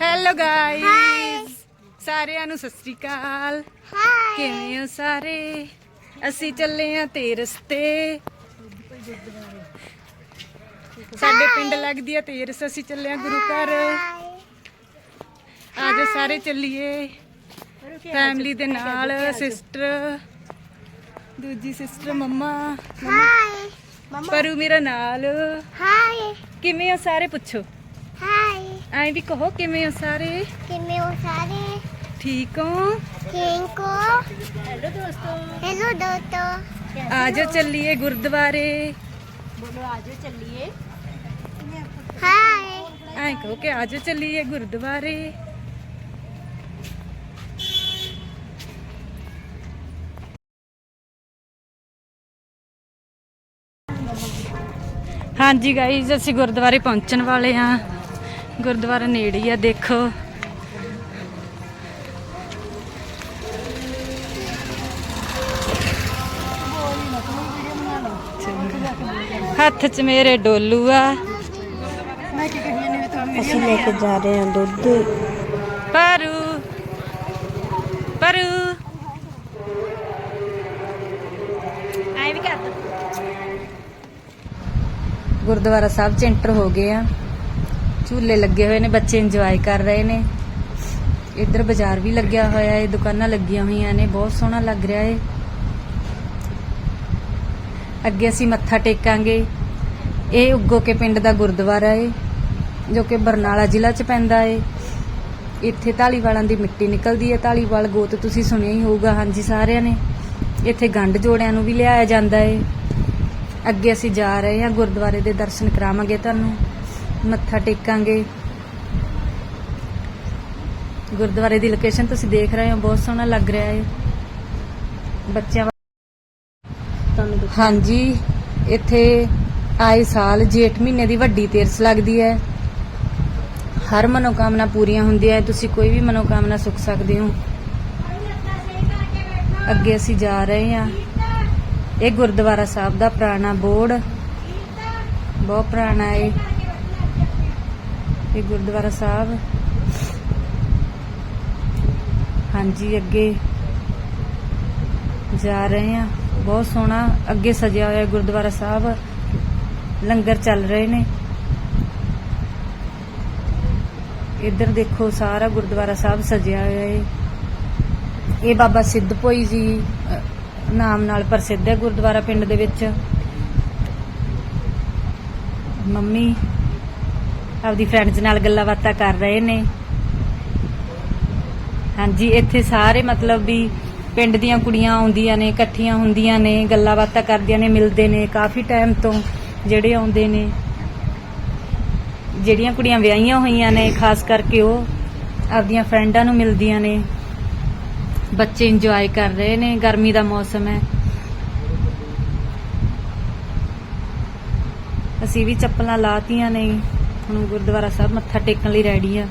Hello guys ਸਾਰਿਆਂ ਨੂੰ ਸਤਿ ਸ੍ਰੀ ਅਕਾਲ। ਕਿਵੇਂ ਹੋ ਸਾਰੇ? ਅਸੀਂ ਚੱਲੇ ਆ ਤੇ ਰਸਤੇ। ਸਾਡੇ ਪਿੰਡ ਲੱਗਦੀ ਆ ਤੇਰਸ ਅਸੀਂ ਚੱਲੇ ਆ ਗੁਰੂ ਘਰ। ਆਜੋ ਸਾਰੇ ਚੱਲੀਏ। ਫੈਮਿਲੀ ਦੇ ਨਾਲ ਸਿਸਟਰ ਦੂਜੀ ਸਿਸਟਰ ਮੰਮਾ ਹਾਈ ਪਰੂ ਮੇਰਾ ਨਾਲ। ਹਾਈ ਕਿਵੇਂ ਹੋ ਸਾਰੇ? ਪੁੱਛੋ। ਐਂ ਵੀ ਕਹੋ ਕਿਵੇਂ ਹੋ ਸਾਰੇ? ਕਿਵੇਂ ਹੋ ਸਾਰੇ? ਠੀਕ ਹੋ? ਠੀਕ ਹੋ। ਹੈਲੋ ਦੋਸਤੋ। ਹੈਲੋ ਦੋਸਤੋ। ਆਜੋ ਚੱਲੀਏ ਗੁਰਦੁਆਰੇ। ਹਾਈ ਐਂ ਕਹੋ ਕਿ ਆਜੋ ਚੱਲੀਏ ਗੁਰਦੁਆਰੇ। ਹਾਂਜੀ ਗਾਈਜ਼ ਅਸੀਂ ਗੁਰਦੁਆਰੇ ਪਹੁੰਚਣ ਵਾਲੇ ਆ ਗੁਰਦੁਆਰਾ ਨੇੜੇ ਹੀ ਆ ਦੇਖੋ। ਹੱਥ 'ਚ ਮੇਰੇ ਡੋਲੂ ਆ। ਅਸੀਂ ਲੈ ਕੇ ਜਾ ਰਹੇ ਹਾਂ ਦੁੱਧ। ਪਰੂ ਪਰੂ। ਆਈ ਵੀ ਕਰ ਗੁਰਦੁਆਰਾ ਸਾਹਿਬ ਚ ਐਂਟਰ ਹੋ ਗਏ ਆ। ਝੂਲੇ ਲੱਗੇ ਹੋਏ ਨੇ, ਬੱਚੇ ਇੰਜੋਏ ਕਰ ਰਹੇ ਨੇ। ਇੱਧਰ ਬਾਜ਼ਾਰ ਵੀ ਲੱਗਿਆ ਹੋਇਆ ਹੈ, ਦੁਕਾਨਾਂ ਲੱਗੀਆਂ ਹੋਈਆਂ ਨੇ, ਬਹੁਤ ਸੋਹਣਾ ਲੱਗ ਰਿਹਾ ਹੈ। ਅੱਗੇ ਅਸੀਂ ਮੱਥਾ ਟੇਕਾਂਗੇ। ਇਹ ਉੱਗੋ ਕੇ ਪਿੰਡ ਦਾ ਗੁਰਦੁਆਰਾ ਹੈ, ਜੋ ਕਿ ਬਰਨਾਲਾ ਜ਼ਿਲ੍ਹਾ ਚ ਪੈਂਦਾ ਹੈ। ਇੱਥੇ ਢਾਲੀਵਾਲਾਂ ਦੀ ਮਿੱਟੀ ਨਿਕਲਦੀ ਹੈ। ਢਾਲੀਵਾਲ ਗੋਤ ਤੁਸੀਂ ਸੁਣਿਆ ਹੀ ਹੋਊਗਾ, ਹਾਂਜੀ ਸਾਰਿਆਂ ਨੇ। ਇੱਥੇ ਗੰਢ ਜੋੜਿਆਂ ਨੂੰ ਵੀ ਲਿਆਇਆ ਜਾਂਦਾ ਹੈ। ਅੱਗੇ ਅਸੀਂ ਜਾ ਰਹੇ ਹਾਂ ਗੁਰਦੁਆਰੇ ਦੇ ਦਰਸ਼ਨ ਕਰਾਵਾਂਗੇ ਤੁਹਾਨੂੰ। ਮੱਥਾ ਟੇਕਾਂਗੇ। ਗੁਰਦੁਆਰੇ ਦੀ ਲੋਕੇਸ਼ਨ ਤੁਸੀਂ ਦੇਖ ਰਹੇ ਹੋ, ਬਹੁਤ ਸੋਹਣਾ ਲੱਗ ਰਿਹਾ ਹੈ। ਬੱਚਿਆਂ ਤੁਹਾਨੂੰ ਹਾਂਜੀ, ਇੱਥੇ ਆਏ ਸਾਲ ਜੇਠ ਮਹੀਨੇ ਦੀ ਵੱਡੀ ਤੇਰਸ ਲੱਗਦੀ ਹੈ। ਹਰ ਮਨੋਕਾਮਨਾ ਪੂਰੀਆਂ ਹੁੰਦੀਆਂ ਹੈ, ਤੁਸੀਂ ਕੋਈ ਵੀ ਮਨੋਕਾਮਨਾ ਸੁਖ ਸਕਦੇ ਹੋ। ਅੱਗੇ ਅਸੀਂ ਜਾ ਰਹੇ ਹਾਂ। ਇਹ ਗੁਰਦੁਆਰਾ ਸਾਹਿਬ ਦਾ ਪੁਰਾਣਾ ਬੋਰਡ। ਬਹੁਤ ਪੁਰਾਣਾ ਹੈ। ਇਹ ਗੁਰਦੁਆਰਾ ਸਾਹਿਬ। ਹਾਂਜੀ, ਅੱਗੇ ਜਾ ਰਹੇ ਆ ਬਹੁਤ ਸੋਹਣਾ ਅੱਗੇ ਸਜਿਆ ਹੋਇਆ ਗੁਰਦੁਆਰਾ ਸਾਹਿਬ। ਲੰਗਰ ਚੱਲ ਰਹੇ ਨੇ। ਇੱਧਰ ਦੇਖੋ, ਸਾਰਾ ਗੁਰਦੁਆਰਾ ਸਾਹਿਬ ਸਜਿਆ ਹੋਇਆ ਹੈ ਇਹ ਬਾਬਾ ਸਿੱਧਪੋਈ ਜੀ ਨਾਮ ਨਾਲ ਪ੍ਰਸਿੱਧ ਹੈ ਗੁਰਦੁਆਰਾ ਪਿੰਡ ਦੇ ਵਿੱਚ। ਮੰਮੀ ਆਪਦੀ ਫਰੈਂਡਸ ਨਾਲ ਗੱਲਾਂ ਬਾਤਾਂ ਕਰ ਰਹੇ ਨੇ। ਹਾਂਜੀ, ਇੱਥੇ ਸਾਰੇ ਮਤਲਬ ਵੀ ਪਿੰਡ ਦੀਆਂ ਕੁੜੀਆਂ ਆਉਂਦੀਆਂ ਨੇ, ਇਕੱਠੀਆਂ ਹੁੰਦੀਆਂ ਨੇ, ਗੱਲਾਂ ਬਾਤਾਂ ਕਰਦੀਆਂ ਨੇ, ਮਿਲਦੇ ਨੇ। ਕਾਫੀ ਟਾਈਮ ਤੋਂ ਜਿਹੜੇ ਆਉਂਦੇ ਨੇ, ਜਿਹੜੀਆਂ ਕੁੜੀਆਂ ਵਿਆਹੀਆਂ ਹੋਈਆਂ ਨੇ, ਖਾਸ ਕਰਕੇ ਉਹ ਆਪਦੀਆਂ ਫਰੈਂਡਾਂ ਨੂੰ ਮਿਲਦੀਆਂ ਨੇ। ਬੱਚੇ ਇੰਜੋਏ ਕਰ ਰਹੇ ਨੇ, ਗਰਮੀ ਦਾ ਮੌਸਮ ਹੈ। ਅਸੀਂ ਵੀ ਚੱਪਲਾਂ ਲਾਤੀਆਂ ਨੇ। ਹੁਣ ਗੁਰਦੁਆਰਾ ਸਾਹਿਬ ਮੱਥਾ ਟੇਕਣ ਲਈ ਰੈਡੀ ਆ।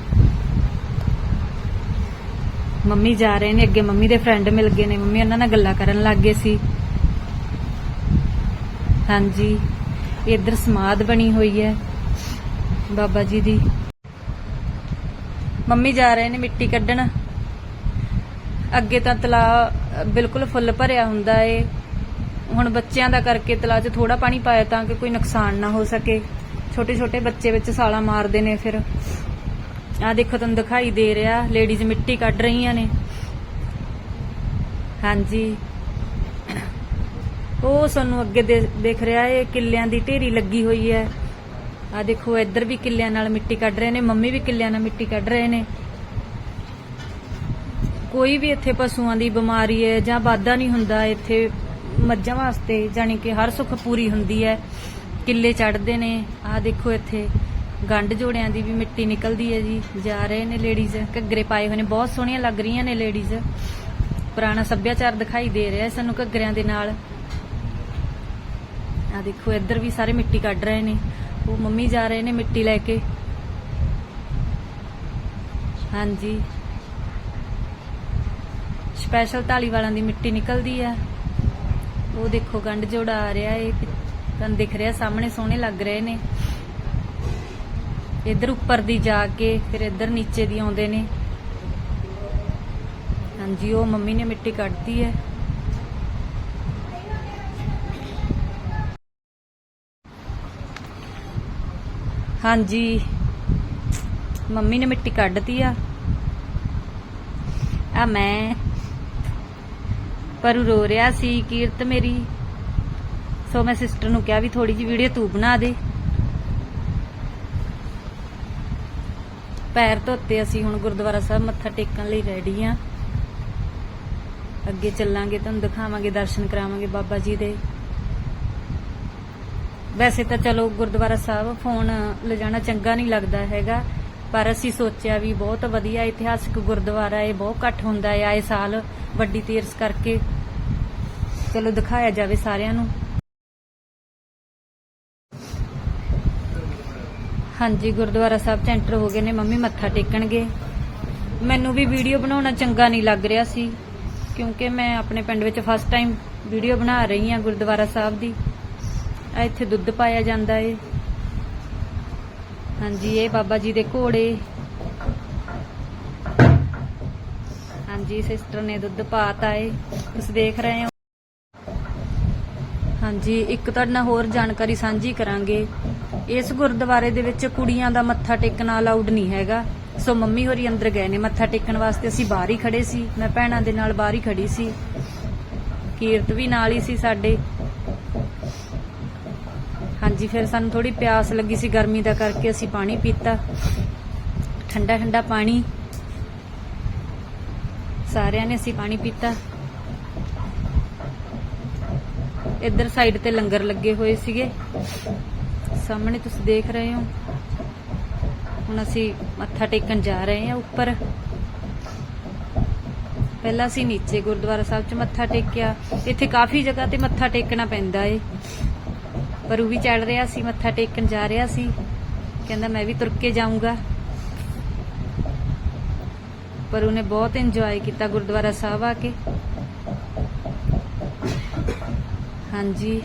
ਮੰਮੀ ਜਾ ਰਹੇ ਨੇ, ਅੱਗੇ ਮੰਮੀ ਦੇ ਫਰੈਂਡ ਮਿਲ ਗਏ ਨੇ। ਮੰਮੀ ਉਹਨਾਂ ਨਾਲ ਗੱਲਾਂ ਕਰਨ ਲੱਗ ਗਏ ਸੀ। ਹਾਂਜੀ, ਇੱਧਰ ਸਮਾਧ ਬਣੀ ਹੋਈ ਹੈ ਬਾਬਾ ਜੀ ਦੀ। ਮੰਮੀ ਜਾ ਰਹੇ ਨੇ ਮਿੱਟੀ ਕੱਢਣ। ਅੱਗੇ ਤਾਂ ਤਲਾ ਬਿਲਕੁਲ ਫੁੱਲ ਭਰਿਆ ਹੁੰਦਾ ਏ। ਹੁਣ ਬੱਚਿਆਂ ਦਾ ਕਰਕੇ ਤਲਾ 'ਚ ਥੋੜਾ ਪਾਣੀ ਪਾਇਆ ਤਾਂ ਕਿ ਕੋਈ ਨੁਕਸਾਨ ਨਾ ਹੋ ਸਕੇ। ਛੋਟੇ ਛੋਟੇ ਬੱਚੇ ਵਿੱਚ ਸਾਲਾ ਮਾਰਦੇ ਨੇ ਫਿਰ। ਆ ਦੇਖੋ, ਤੁਹਾਨੂੰ ਦਿਖਾਈ ਦੇ ਰਿਹਾ, ਲੇਡੀਜ਼ ਮਿੱਟੀ ਕੱਢ ਰਹੀਆਂ ਨੇ। ਹਾਂਜੀ। ਉਹ ਸਾਨੂੰ ਅੱਗੇ ਦੇਖ ਰਿਹਾ ਏ, ਕਿੱਲਿਆਂ ਦੀ ਢੇਰੀ ਲੱਗੀ ਹੋਈ ਹੈ ਆ ਦੇਖੋ, ਇੱਧਰ ਵੀ ਕਿੱਲਿਆਂ ਨਾਲ ਮਿੱਟੀ ਕੱਢ ਰਹੇ ਨੇ, ਮੰਮੀ ਵੀ ਕਿੱਲਿਆਂ ਨਾਲ ਮਿੱਟੀ ਕੱਢ ਰਹੇ ਨੇ। ਕੋਈ ਵੀ ਇੱਥੇ ਪਸ਼ੂਆਂ ਦੀ ਬਿਮਾਰੀ ਹੈ ਜਾਂ ਵਾਧਾ ਨਹੀਂ ਹੁੰਦਾ, ਇੱਥੇ ਮੱਝਾਂ ਵਾਸਤੇ, ਜਾਣੀ ਕਿ ਹਰ ਸੁੱਖ ਪੂਰੀ ਹੁੰਦੀ ਹੈ ਕਿੱਲੇ ਚੜਦੇ ਨੇ। ਆਹ ਦੇਖੋ ਇੱਥੇ ਗੰਢ ਜੋੜਿਆਂ ਦੀ ਵੀ ਮਿੱਟੀ ਨਿਕਲਦੀ ਹੈ ਜੀ। ਜਾ ਰਹੇ ਨੇ ਲੇਡੀਜ਼ ਘੱਗਰੇ ਪਾਏ ਹੋਏ ਨੇ। ਬਹੁਤ ਸੋਹਣੀਆਂ ਲੱਗ ਰਹੀਆਂ ਨੇ ਲੇਡੀਜ਼ ਪੁਰਾਣਾ ਸੱਭਿਆਚਾਰ ਦਿਖਾਈ ਦੇ ਰਿਹਾ ਸਾਨੂੰ ਘੱਗਰਿਆਂ ਦੇ ਨਾਲ। ਆ ਦੇਖੋ, ਇੱਧਰ ਵੀ ਸਾਰੇ ਮਿੱਟੀ ਕੱਢ ਰਹੇ ਨੇ। ਉਹ ਮੰਮੀ ਜਾ ਰਹੇ ਨੇ ਮਿੱਟੀ ਲੈ ਕੇ। ਹਾਂਜੀ। ਸਪੈਸ਼ਲ ਢਾਲੀ ਵਾਲਾਂ ਦੀ ਮਿੱਟੀ ਨਿਕਲਦੀ ਆ ਉਹ ਦੇਖੋ ਗੰਢ ਜੋੜਾ ਆ ਰਿਹਾ ਏ ਤੁਹਾਨੂੰ ਦਿਖ ਰਿਹਾ, ਸਾਹਮਣੇ ਸੋਹਣੇ ਲੱਗ ਰਹੇ ਨੇ। ਇੱਧਰ ਉੱਪਰ ਦੀ ਜਾ ਕੇ, ਫਿਰ ਇੱਧਰ ਨੀਚੇ ਦੀ ਆਉਂਦੇ ਨੇ। ਹਾਂਜੀ, ਉਹ ਮੰਮੀ ਨੇ ਮਿੱਟੀ ਕੱਢਤੀ ਹੈ। ਹਾਂਜੀ, ਮੰਮੀ ਨੇ ਮਿੱਟੀ ਕੱਢਤੀ ਆ। ਆ ਮੈਂ। ਪਰ ਰੋ ਰਿਹਾ ਸੀ, ਕੀਰਤ ਮੇਰੀ। ਸੋ ਮੈਂ ਸਿਸਟਰ ਨੂੰ ਕਿਹਾ ਵੀ ਥੋੜੀ ਜਿਹੀ ਵੀਡੀਓ ਤੂੰ ਬਣਾ ਦੇ। ਪੈਰ ਧੋਤੇ ਅਸੀਂ ਹੁਣ ਗੁਰਦੁਆਰਾ ਸਾਹਿਬ ਮੱਥਾ ਟੇਕਣ ਲਈ ਰੈਡੀ ਆ ਅੱਗੇ ਚੱਲਾਂਗੇ ਤੁਹਾਨੂੰ ਦਿਖਾਵਾਂਗੇ, ਦਰਸ਼ਨ ਕਰਾਵਾਂਗੇ ਬਾਬਾ ਜੀ ਦੇ। ਵੈਸੇ ਤਾਂ ਚਲੋ ਗੁਰਦੁਆਰਾ ਸਾਹਿਬ ਫੋਨ ਲਿਜਾਣਾ ਚੰਗਾ ਨਹੀਂ ਲੱਗਦਾ ਹੈਗਾ, ਪਰ ਅਸੀਂ ਸੋਚਿਆ ਵੀ ਬਹੁਤ ਵਧੀਆ ਇਤਿਹਾਸਿਕ ਗੁਰਦੁਆਰਾ ਹੈ, ਬਹੁਤ ਘੱਟ ਹੁੰਦਾ ਹੈ, ਆਏ ਸਾਲ ਵੱਡੀ ਤੀਰਸ ਕਰਕੇ। ਚਲੋ ਦਿਖਾਇਆ ਜਾਵੇ ਸਾਰਿਆਂ ਨੂੰ। ਹਾਂਜੀ, ਗੁਰਦੁਆਰਾ ਸਾਹਿਬ ਚ ਐਂਟਰ ਹੋ ਗਏ ਨੇ, ਮੰਮੀ ਮੱਥਾ ਟੇਕਣਗੇ। ਮੈਨੂੰ ਵੀ ਵੀਡੀਓ ਬਣਾਉਣਾ ਚੰਗਾ ਨਹੀਂ ਲੱਗ ਰਿਹਾ ਸੀ, ਕਿਉਂਕਿ ਮੈਂ ਆਪਣੇ ਪਿੰਡ ਵਿੱਚ ਫਸਟ ਟਾਈਮ ਵੀਡੀਓ ਬਣਾ ਰਹੀ ਹਾਂ ਗੁਰਦੁਆਰਾ ਸਾਹਿਬ ਦੀ। ਆ ਇੱਥੇ ਦੁੱਧ ਪਾਇਆ ਜਾਂਦਾ ਏ। ਹਾਂਜੀ, ਇਹ ਬਾਬਾ ਜੀ ਦੇ ਘੋੜੇ ਹਾਂਜੀ ਸਿਸਟਰ ਨੇ ਦੁੱਧ ਪਾਤਾ ਏ। ਤੁਸੀਂ ਦੇਖ ਰਹੇ ਹੋ। ਹਾਂਜੀ, ਇੱਕ ਤੁਹਾਡੇ ਨਾਲ ਹੋਰ ਜਾਣਕਾਰੀ ਸਾਂਝੀ ਕਰਾਂਗੇ। ਇਸ ਗੁਰਦੁਆਰੇ ਦੇ ਵਿੱਚ ਕੁੜੀਆਂ ਦਾ ਮੱਥਾ ਟੇਕਣਾ ਅਲਾਉਡ ਨਹੀਂ ਹੈਗਾ। ਸੋ ਮੰਮੀ ਹੋਰੀ ਅੰਦਰ ਗਏ ਨੇ ਮੱਥਾ ਟੇਕਣ ਵਾਸਤੇ। ਅਸੀਂ ਬਾਹਰ ਹੀ ਖੜੇ ਸੀ। ਮੈਂ ਭੈਣਾਂ ਦੇ ਨਾਲ ਬਾਹਰ ਹੀ ਖੜੀ ਸੀ। ਕੀਰਤ ਵੀ ਨਾਲ ਹੀ ਸੀ ਸਾਡੇ। ਹਾਂਜੀ, ਫਿਰ ਸਾਨੂੰ ਥੋੜੀ ਪਿਆਸ ਲੱਗੀ ਸੀ ਗਰਮੀ ਦਾ ਕਰਕੇ ਅਸੀਂ ਪਾਣੀ ਪੀਤਾ। ਠੰਡਾ ਠੰਡਾ ਪਾਣੀ। ਸਾਰਿਆਂ ਨੇ ਅਸੀਂ ਪਾਣੀ ਪੀਤਾ। ਇੱਧਰ ਸਾਈਡ ਤੇ ਲੰਗਰ ਲੱਗੇ ਹੋਏ ਸੀਗੇ। ਸਾਹਮਣੇ ਤੁਸੀਂ ਦੇਖ ਰਹੇ ਹੋ। ਹੁਣ ਅਸੀਂ ਮੱਥਾ ਟੇਕਣ ਜਾ ਰਹੇ ਹਾਂ ਉੱਪਰ। ਪਹਿਲਾਂ ਅਸੀਂ ਨੀਚੇ ਗੁਰਦੁਆਰਾ ਸਾਹਿਬ 'ਚ ਮੱਥਾ ਟੇਕਿਆ। ਇੱਥੇ ਕਾਫੀ ਜਗ੍ਹਾ ਤੇ ਮੱਥਾ ਟੇਕਣਾ ਪੈਂਦਾ ਏ। ਪਰ ਉਹ ਵੀ ਚੜ ਰਿਹਾ ਸੀ, ਮੱਥਾ ਟੇਕਣ ਜਾ ਰਿਹਾ ਸੀ। ਕਹਿੰਦਾ ਮੈਂ ਵੀ ਤੁਰ ਕੇ ਜਾਊਂਗਾ। ਪਰ ਉਹਨੇ ਬਹੁਤ ਇੰਜੋਏ ਕੀਤਾ ਗੁਰਦੁਆਰਾ ਸਾਹਿਬ ਆ ਕੇ। ਹਾਂਜੀ।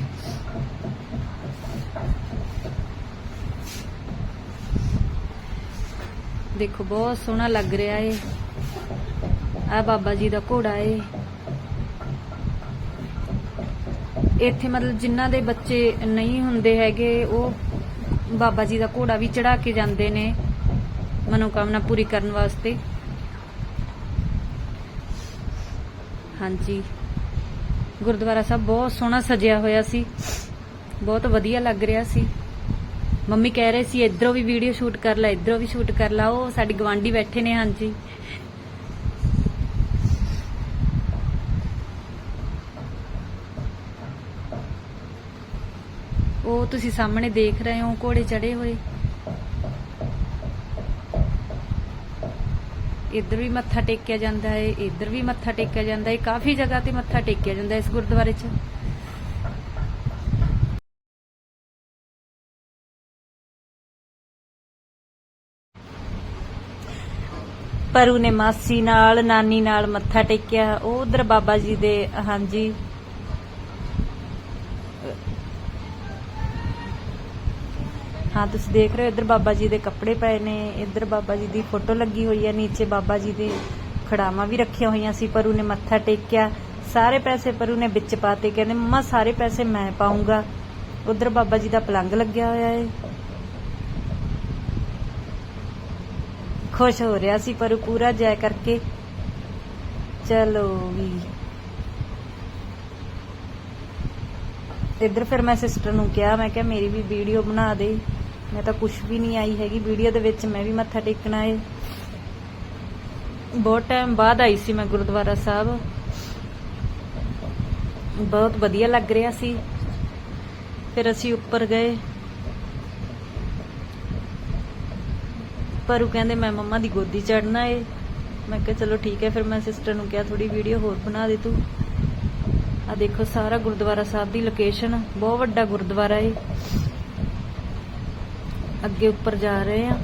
ਦੇਖੋ, ਬਹੁਤ ਸੋਹਣਾ ਲੱਗ ਰਿਹਾ ਏ। ਆ ਬਾਬਾ ਜੀ ਦਾ ਘੋੜਾ ਏ। ਇੱਥੇ ਮਤਲਬ ਜਿਨ੍ਹਾਂ ਦੇ ਬੱਚੇ ਨਹੀਂ ਹੁੰਦੇ ਹੈਗੇ, ਉਹ ਬਾਬਾ ਜੀ ਦਾ ਘੋੜਾ ਵੀ ਚੜਾ ਕੇ ਜਾਂਦੇ ਨੇ ਮਨੋਕਾਮਨਾ ਪੂਰੀ ਕਰਨ ਵਾਸਤੇ। ਹਾਂਜੀ। ਗੁਰਦੁਆਰਾ ਸਾਹਿਬ ਬਹੁਤ ਸੋਹਣਾ ਸਜਿਆ ਹੋਇਆ ਸੀ। ਬਹੁਤ ਵਧੀਆ ਲੱਗ ਰਿਹਾ ਸੀ। ਮੰਮੀ ਕਹਿ ਰਹੇ ਸੀ, ਇਧਰੋਂ ਵੀ ਵੀਡੀਓ ਸ਼ੂਟ ਕਰ ਲੈ, ਇਧਰੋਂ ਵੀ ਸ਼ੂਟ ਕਰ ਲਾ, ਉਹ ਸਾਡੀ ਗਵਾਂਢੀ ਬੈਠੇ ਨੇ, ਹਾਂਜੀ। ਉਹ ਤੁਸੀਂ ਸਾਹਮਣੇ ਦੇਖ ਰਹੇ ਹੋ, ਘੋੜੇ ਚੜੇ ਹੋਏ। ਇੱਧਰ ਵੀ ਮੱਥਾ ਟੇਕਿਆ ਜਾਂਦਾ ਹੈ, ਇੱਧਰ ਵੀ ਮੱਥਾ ਟੇਕਿਆ ਜਾਂਦਾ ਹੈ, ਕਾਫੀ ਜਗ੍ਹਾ ਤੇ ਮੱਥਾ ਟੇਕਿਆ ਜਾਂਦਾ ਹੈ ਇਸ ਗੁਰਦੁਆਰੇ 'ਚ। ਪਰੂ ਨੇ ਮਾਸੀ ਨਾਲ, ਨਾਨੀ ਨਾਲ ਮੱਥਾ ਟੇਕਿਆ। ਉਹ ਉਧਰ ਬਾਬਾ ਜੀ ਦੇ, ਹਾਂਜੀ। ਹਾਂ, ਤੁਸੀਂ ਦੇਖ ਰਹੇ ਹੋ, ਇੱਧਰ ਬਾਬਾ ਜੀ ਦੇ ਕੱਪੜੇ ਪਏ ਨੇ। ਇੱਧਰ ਬਾਬਾ ਜੀ ਦੀ ਫੋਟੋ ਲੱਗੀ ਹੋਈ ਹੈ। ਨੀਚੇ ਬਾਬਾ ਜੀ ਦੇ ਖੜਾਵਾਂ ਵੀ ਰੱਖੀਆਂ ਹੋਈਆਂ ਸੀ, ਪਰੂ ਨੇ ਮੱਥਾ ਟੇਕਿਆ। ਸਾਰੇ ਪੈਸੇ ਪਰੂ ਨੇ ਵਿੱਚ ਪਾਤੇ ਕਹਿੰਦੇ, ਮੰਮਾ, ਸਾਰੇ ਪੈਸੇ ਮੈਂ ਪਾਉਂਗਾ। ਉਧਰ ਬਾਬਾ ਜੀ ਦਾ ਪਲੰਗ ਲੱਗਿਆ ਹੋਇਆ ਹੈ ਖੁਸ਼ ਹੋ ਰਿਹਾ ਸੀ, ਪਰ ਪੂਰਾ ਜੈ ਕਰਕੇ ਚਲੋ ਵੀ। ਇੱਧਰ ਫਿਰ ਮੈਂ ਸਿਸਟਰ ਨੂੰ ਕਿਹਾ, ਮੈਂ ਕਿਹਾ ਮੇਰੀ ਵੀ ਵੀਡੀਓ ਬਣਾ ਦੇ। ਮੈਂ ਤਾਂ ਕੁਝ ਵੀ ਨਹੀਂ ਆਈ ਹੈਗੀ ਵੀਡੀਓ ਦੇ ਵਿੱਚ ਮੈਂ ਵੀ ਮੱਥਾ ਟੇਕਣਾ ਏ। ਬਹੁਤ ਟਾਈਮ ਬਾਅਦ ਆਈ ਸੀ ਮੈਂ ਗੁਰਦੁਆਰਾ ਸਾਹਿਬ। ਬਹੁਤ ਵਧੀਆ ਲੱਗ ਰਿਹਾ ਸੀ। ਫਿਰ ਅਸੀਂ ਉੱਪਰ ਗਏ। ਪਰੂ ਕਹਿੰਦੇ, ਮੈਂ ਮੰਮਾ ਦੀ ਗੋਦੀ ਚੜਨਾ ਏ। ਮੈਂ ਕਿਹਾ, ਚਲੋ ਠੀਕ ਹੈ ਫਿਰ ਮੈਂ ਸਿਸਟਰ ਨੂੰ ਕਿਹਾ ਥੋੜੀ ਵੀਡੀਓ ਹੋਰ ਬਣਾ ਦੇ ਤੂੰ। ਆ ਦੇਖੋ, ਸਾਰਾ ਗੁਰਦੁਆਰਾ ਸਾਹਿਬ ਦੀ ਲੋਕੇਸ਼ਨ ਬਹੁਤ ਵੱਡਾ ਗੁਰਦੁਆਰਾ ਏ। ਅੱਗੇ ਉੱਪਰ ਜਾ ਰਹੇ ਆ।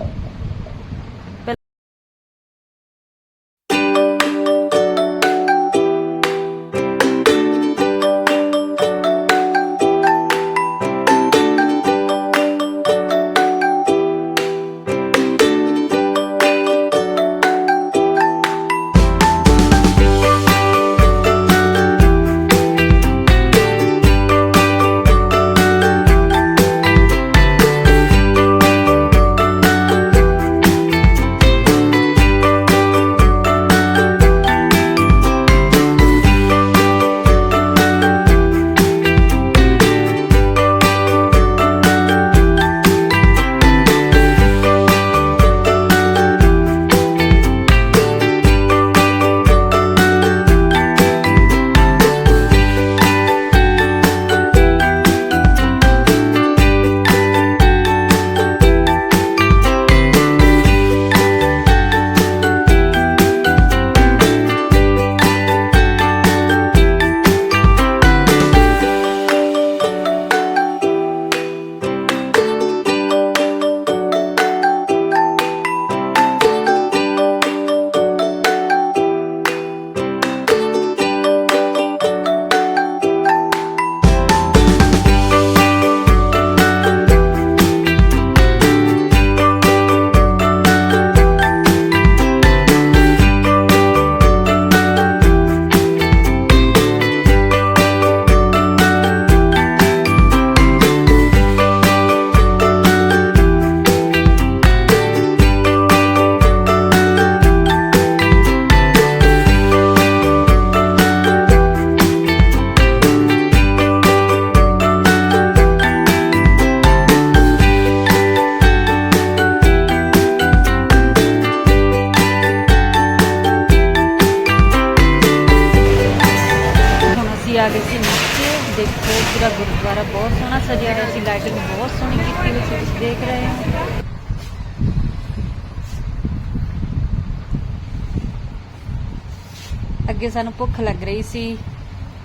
ਅੱਗੇ ਸਾਨੂੰ ਭੁੱਖ ਲੱਗ ਰਹੀ ਸੀ।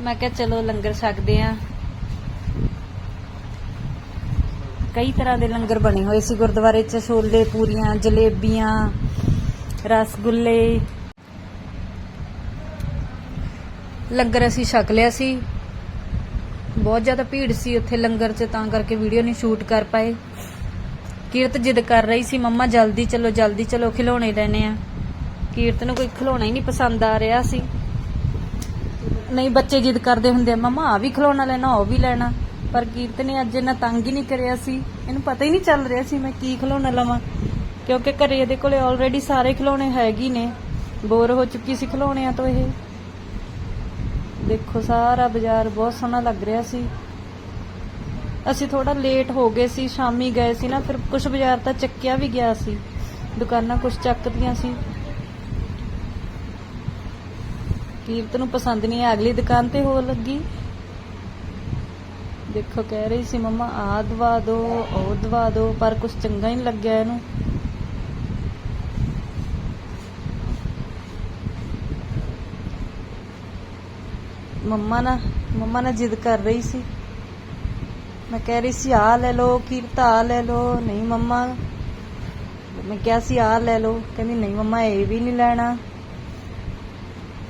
ਮੈਂ ਕਿਹਾ ਚਲੋ ਲੰਗਰ ਛਕਦੇ ਆਂ। ਕਈ ਤਰ੍ਹਾਂ ਦੇ ਲੰਗਰ ਬਣੇ ਹੋਏ ਸੀ ਗੁਰਦੁਆਰੇ 'ਚ, ਛੋਲੇ ਪੂਰੀਆਂ, ਜਲੇਬੀਆਂ, ਰਸਗੁੱਲੇ। ਲੰਗਰ ਅਸੀਂ ਛਕ ਲਿਆ ਸੀ। ਬਹੁਤ ਜ਼ਿਆਦਾ ਭੀੜ ਸੀ ਉੱਥੇ ਲੰਗਰ 'ਚ, ਤਾਂ ਕਰਕੇ ਵੀਡੀਓ ਨਹੀਂ ਸ਼ੂਟ ਕਰ ਪਾਏ। ਕੀਰਤ ਜਿੱਦ ਕਰ ਰਹੀ ਸੀ, ਮੰਮਾ, ਜਲਦੀ ਚਲੋ ਜਲਦੀ ਚਲੋ ਖਿਡੌਣੇ ਲੈਣੇ ਆ। ਕੀਰਤ ਨੂੰ ਕੋਈ ਖਿਡੌਣਾ ਹੀ ਨਹੀਂ ਪਸੰਦ ਆ ਰਿਹਾ ਸੀ। ਨਹੀਂ, ਬੱਚੇ ਜਿੱਦ ਕਰਦੇ ਹੁੰਦੇ ਆ, ਮਮਾ ਆ ਵੀ ਖਲੋਣਾ ਲੈਣਾ, ਉਹ ਵੀ ਲੈਣਾ। ਪਰ ਕੀਰਤ ਨੇ ਅੱਜ ਇਹਨਾਂ ਤੰਗ ਹੀ ਨਹੀਂ ਕਰਿਆ ਸੀ। ਇਹਨੂੰ ਪਤਾ ਹੀ ਨਹੀਂ ਚੱਲ ਰਿਹਾ ਸੀ ਮੈਂ ਕੀ ਖਿਡੌਣਾ ਲਵਾਂ। ਕਿਉਂਕਿ ਘਰੇ ਇਹਦੇ ਕੋਲੇ ਆਲਰੇਡੀ ਸਾਰੇ ਖਿਡੌਣੇ ਹੈਗੇ ਨੇ। ਬੋਰ ਹੋ ਚੁੱਕੀ ਸੀ ਖਲੋਣਿਆਂ ਤੋਂ ਇਹ। ਦੇਖੋ, ਸਾਰਾ ਬਾਜ਼ਾਰ ਬਹੁਤ ਸੋਹਣਾ ਲੱਗ ਰਿਹਾ ਸੀ। ਅਸੀਂ ਥੋੜਾ ਲੇਟ ਹੋ ਗਏ ਸੀ, ਸ਼ਾਮੀ ਗਏ ਸੀ ਨਾ, ਫਿਰ ਕੁਝ ਬਾਜ਼ਾਰ ਤਾਂ ਚੱਕਿਆ ਵੀ ਗਿਆ ਸੀ। ਦੁਕਾਨਾਂ ਕੁਝ ਚੱਕਦੀਆਂ ਸੀ। ਕੀਰਤ ਨੂੰ ਪਸੰਦ ਨਹੀਂ ਆ ਅਗਲੀ ਦੁਕਾਨ ਤੇ ਹੋ ਲੱਗੀ। ਦੇਖੋ, ਕਹਿ ਰਹੀ ਸੀ ਮੰਮਾ ਆ ਦਵਾ ਦੋ, ਉਹ ਦਵਾ ਦੋ, ਪਰ ਕੁਝ ਚੰਗਾ ਹੀ ਨਹੀਂ ਲੱਗਿਆ ਇਹਨੂੰ। ਮੰਮਾ ਨਾ ਮੰਮਾ ਨਾ ਜਿੱਦ ਕਰ ਰਹੀ ਸੀ। ਮੈਂ ਕਹਿ ਰਹੀ ਸੀ ਆ ਲੈ ਲਓ ਕੀਰਤ ਆ ਲੈ ਲਓ, ਨਹੀਂ ਮੰਮਾ। ਮੈਂ ਕਿਹਾ ਸੀ ਆ ਲੈ ਲਓ। ਕਹਿੰਦੀ, ਨਹੀਂ ਮੰਮਾ, ਇਹ ਵੀ ਨਹੀਂ ਲੈਣਾ।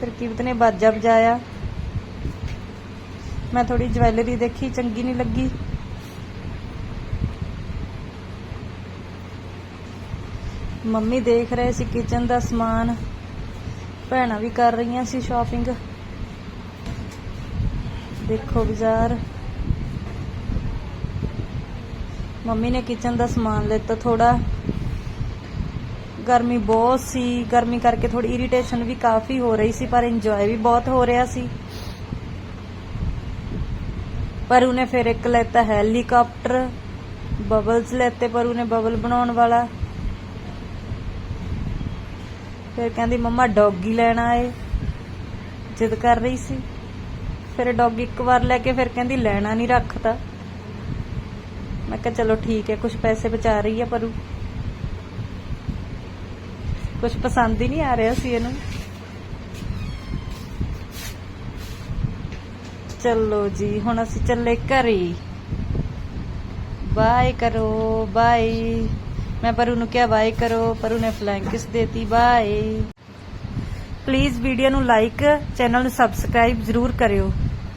ਫਿਰ ਕੀਰਤ ਨੇ, ਬਾਜਾ ਵਜਾਇਆ। ਮੈਂ ਥੋੜੀ ਜਵੈਲਰੀ ਦੇਖੀ, ਚੰਗੀ ਨਹੀਂ ਲੱਗੀ। ਮੰਮੀ ਦੇਖ ਰਹੇ ਸੀ ਕਿਚਨ ਦਾ ਸਮਾਨ। ਭੈਣਾਂ ਵੀ ਕਰ ਰਹੀਆਂ ਸੀ ਸ਼ਾਪਿੰਗ। ਦੇਖੋ ਬਾਜ਼ਾਰ। ਮੰਮੀ ਨੇ ਕਿਚਨ ਦਾ ਸਮਾਨ ਲਿੱਤਾ ਥੋੜਾ ਗਰਮੀ ਬਹੁਤ ਸੀ, ਗਰਮੀ ਕਰਕੇ ਥੋੜੀ ਇਰੀਟੇਸ਼ਨ ਵੀ ਕਾਫੀ ਹੋ ਰਹੀ ਸੀ, ਪਰ ਇੰਜੋਏ ਵੀ ਬਹੁਤ ਹੋ ਰਿਹਾ ਸੀ। ਪਰ ਉਹਨੇ ਫਿਰ ਇੱਕ ਲੈਤਾ ਹੈਲੀਕਾਪਟਰ ਬਬਲਸ ਲੈਤੇ ਪਰ ਉਹਨੇ ਬਬਲ ਬਣਾਉਣ ਵਾਲਾ। ਫਿਰ ਕਹਿੰਦੀ, ਮੰਮਾ, ਡੌਗੀ ਲੈਣਾ ਏ ਜਿੱਦ ਕਰ ਰਹੀ ਸੀ। ਫਿਰ ਡੌਗ ਇੱਕ ਵਾਰ ਲੈ ਕੇ ਫਿਰ ਕਹਿੰਦੀ, ਲੈਣਾ ਨਹੀਂ ਰੱਖਤਾ। ਮੈਂ ਕਿਹਾ, ਚਲੋ ਠੀਕ ਹੈ ਕੁਝ ਪੈਸੇ ਬਚਾ ਰਹੀ ਹੈ ਪਰੂ ਕੁਝ ਪਸੰਦ ਹੀ ਨਹੀਂ ਆ ਰਿਹਾ ਸੀ ਇਹਨੂੰ। ਚਲੋ ਜੀ, ਹੁਣ ਅਸੀਂ ਚੱਲੇ ਘਰੇ। ਬਾਏ ਕਰੋ ਬਾਏ ਮੈਂ ਪਰੂ ਨੂੰ ਕਿਹਾ ਬਾਏ ਕਰੋ, ਪਰੂ ਨੇ ਫਲਾਈਂਗ ਕਿਸ ਦੇਤੀ ਬਾਏ ਪਲੀਜ਼ ਵੀਡੀਓ ਨੂੰ ਲਾਈਕ ਚੈਨਲ ਨੂੰ ਸਬਸਕ੍ਰਾਈਬ ਜ਼ਰੂਰ ਕਰਿਓ।